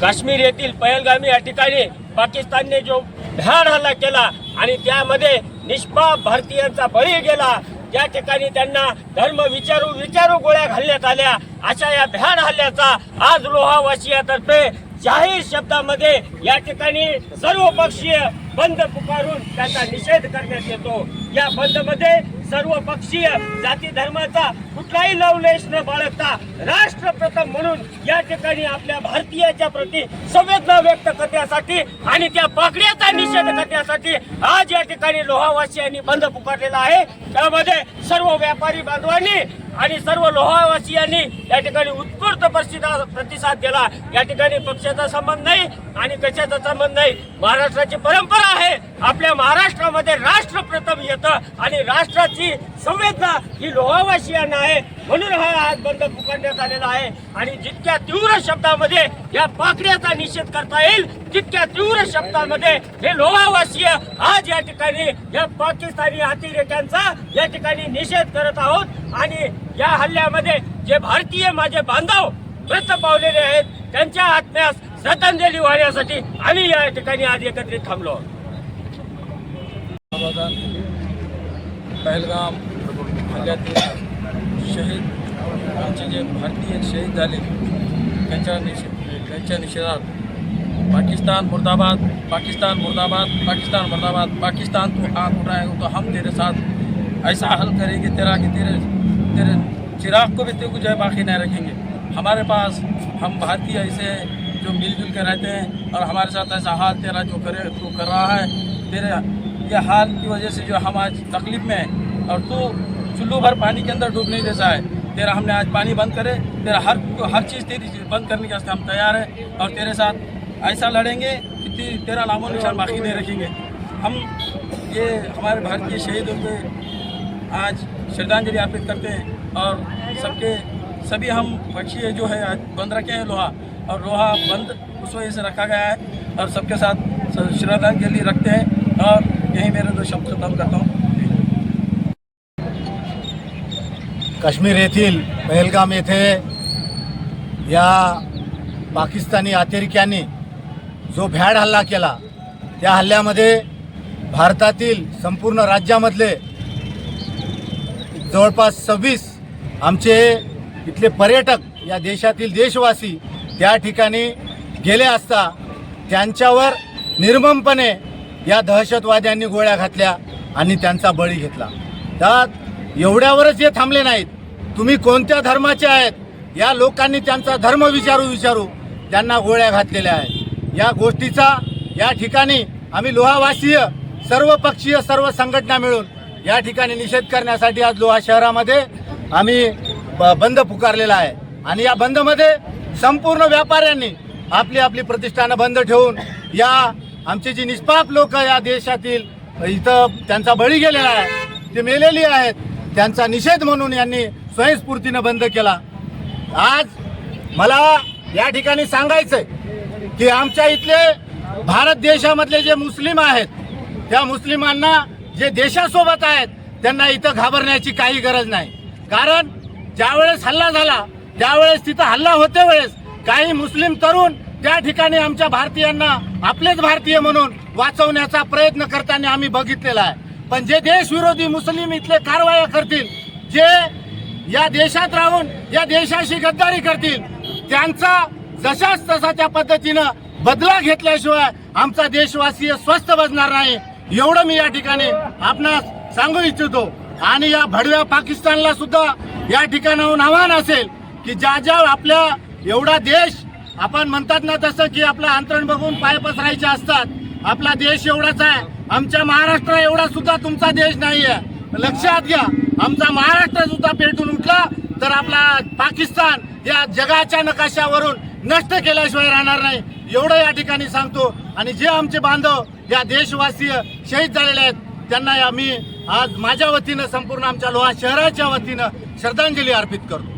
काश्मीर येथील पहलगामी या ठिकाणी पाकिस्तानने जो भ्याड हल्ला केला आणि त्यामध्ये निष्पाप भारतीयांचा बळी गेला त्या ठिकाणी त्यांना धर्म विचारू विचारू गोळ्या घालण्यात आल्या. अशा या भ्याड हल्ल्याचा आज लोहावासियातर्फे जाहीर शब्दामध्ये या ठिकाणी सर्वपक्षीय बंद पुकारून त्याचा निषेध करण्यात येतो. या बंदमध्ये सर्व पक्षीय जाती धर्माचा कुठलाही लवलेश न बाळगता राष्ट्रप्रथम म्हणून या ठिकाणी आपल्या भारतीयाच्या प्रती संवेदना व्यक्त करण्यासाठी आणि त्या पाकड्याचा निषेध करण्यासाठी आज या ठिकाणी लोहावासियांनी बंद पुकारलेला आहे. त्यामध्ये सर्व व्यापारी बांधवांनी आणि सर्व लोहावासियांनी या ठिकाणी उत्स्फूर्त प्रतिसाद प्रतिसाद दिला. या ठिकाणी पक्षाचा संबंध नाही आणि कशाचा संबंध नाही? महाराष्ट्राची परंपरा आहे. आपल्या महाराष्ट्रामध्ये होतं आणि राष्ट्राची संवेदना ही लोहावासियांना आहे. म्हणून हा आज बंद पुकारण्यात आलेला आहे. आणि जितक्या तीव्र शब्दामध्ये या पाकड्याचा निषेध करता येईल तितक्या तीव्र शब्दामध्ये हे लोहावासीय आज या ठिकाणी या पाकिस्तानी अतिरेक्यांचा या ठिकाणी निषेध करत आहोत. आणि या हल्ल्यामध्ये जे भारतीय माझे बांधव मृत पावलेले आहेत त्यांच्या आत्म्यास श्रद्धांजली वाहण्यासाठी आम्ही या ठिकाणी आज एकत्रित थांबलो. आहोत. पहलगाम शहीद जे भारतीय शहीद झाले त्यांच्या निषेधात पाकिस्तान मुर्दाबाद पाकिस्तान मुर्दाबाद पाकिस्तान मुर्दाबाद, पाकिस्तान तू हाथ उठाएगा तो हम तेरे साथ। ऐसा हल करेंगे तेरा कि तेरे तेरे चिराग को भी तेरे को जो है बाकी नहीं रखेंगे। हमारे पास, हम भारतीय ऐसे जो मिलजुल के रहते हैं और हमारे साथ ऐसा हाल तेरा जो करे, तू कर रहा है, तेरे ये हाल की वजह से जो हम आज तकलीफ़ में हैं और तू चुल्लू भर पानी के अंदर डूबने जैसा है। तेरा हमने आज पानी बंद करे तेरा हर हर चीज़ तेरी चीज़ बंद करने के वास्ते हम तैयार हैं और तेरे साथ ऐसा लड़ेंगे कि ते, तेरा नामो निशान बाकी नहीं रखेंगे। हम ये हमारे भारतीय शहीदों के आज श्रद्धांजलि अर्पित करते हैं और सबके सभी हम पक्षी जो है आज बंद रखे हैं लोहा और लोहा बंद उस वजह से रखा गया है और सबके साथ श्रद्धांजलि रखते हैं और यही मेरे दो शब्द खत्म करता हूँ। काश्मीर येथील पहलगाम येथे या पाकिस्तानी अतिरेक्यांनी जो भ्याड हल्ला केला त्या हल्ल्यामध्ये भारतातील संपूर्ण राज्यामधले जवळपास सव्वीस आमचे इथले पर्यटक या देशातील देशवासी त्या ठिकाणी गेले असता त्यांच्यावर निर्ममपणे या दहशतवाद्यांनी गोळ्या घातल्या आणि त्यांचा बळी घेतला. त्यात एवढ्यावरच हे थांबले नाहीत. तुम्ही कोणत्या धर्माचे आहेत? या लोकांनी त्यांचा धर्म विचारू विचारू त्यांना गोळ्या घातलेल्या आहेत. या गोष्टीचा या ठिकाणी आम्ही लोहावासीय सर्व पक्षीय सर्व संघटना मिळून या ठिकाणी निषेध करण्यासाठी आज लोहा शहरामध्ये आम्ही ब- बंद पुकारलेला आहे. आणि या बंदमध्ये संपूर्ण व्यापाऱ्यांनी आपली आपली प्रतिष्ठानं बंद ठेवून या आमचे जी निष्पाप लोक या देशातील इथं त्यांचा बळी गेलेला आहे ते मेलेली आहेत त्यांचा निषेध म्हणून यांनी स्वयंस्फूर्तीनं बंद केला. आज मला या ठिकाणी सांगायचंय की आमच्या इथले भारत देशामधले जे मुस्लिम आहेत त्या मुस्लिमांना जे देशासोबत आहेत त्यांना इथं घाबरण्याची काही गरज नाही. कारण ज्यावेळेस हल्ला झाला त्यावेळेस तिथं हल्ला होते वेळेस काही मुस्लिम तरुण त्या ठिकाणी आमच्या भारतीयांना आपलेच भारतीय म्हणून वाचवण्याचा प्रयत्न करताना आम्ही बघितलेला आहे. पण जे देशविरोधी मुस्लिम इथले कारवाया करतील जे या देशात राहून या देशाशी गद्दारी करतील त्यांचा जशाच तसा त्या पद्धतीनं बदला घेतल्याशिवाय आमचा देशवासीय स्वस्थ बसणार नाही. एवढं मी या ठिकाणी आपणास सांगू इच्छितो. आणि या भडव्या पाकिस्तानला सुद्धा या ठिकाणाहून आव्हान असेल की ज्या ज्या आपल्या एवढा देश आपण म्हणतात ना तसं की आपलं अंतरण बघून पाय पसरायचे असतात. आपला देश एवढाच आहे. आमच्या महाराष्ट्र एवढा सुद्धा तुमचा देश नाही आहे लक्षात घ्या. आमचा महाराष्ट्र सुद्धा पेटून उठला तर आपला पाकिस्तान या जगाच्या नकाशावरून नष्ट केल्याशिवाय राहणार नाही. एवढं या ठिकाणी सांगतो. आणि जे आमचे बांधव या देशवासीय शहीद झालेले आहेत त्यांना मी आज माझ्या वतीनं संपूर्ण आमच्या लोहा शहराच्या वतीनं श्रद्धांजली अर्पित करतो.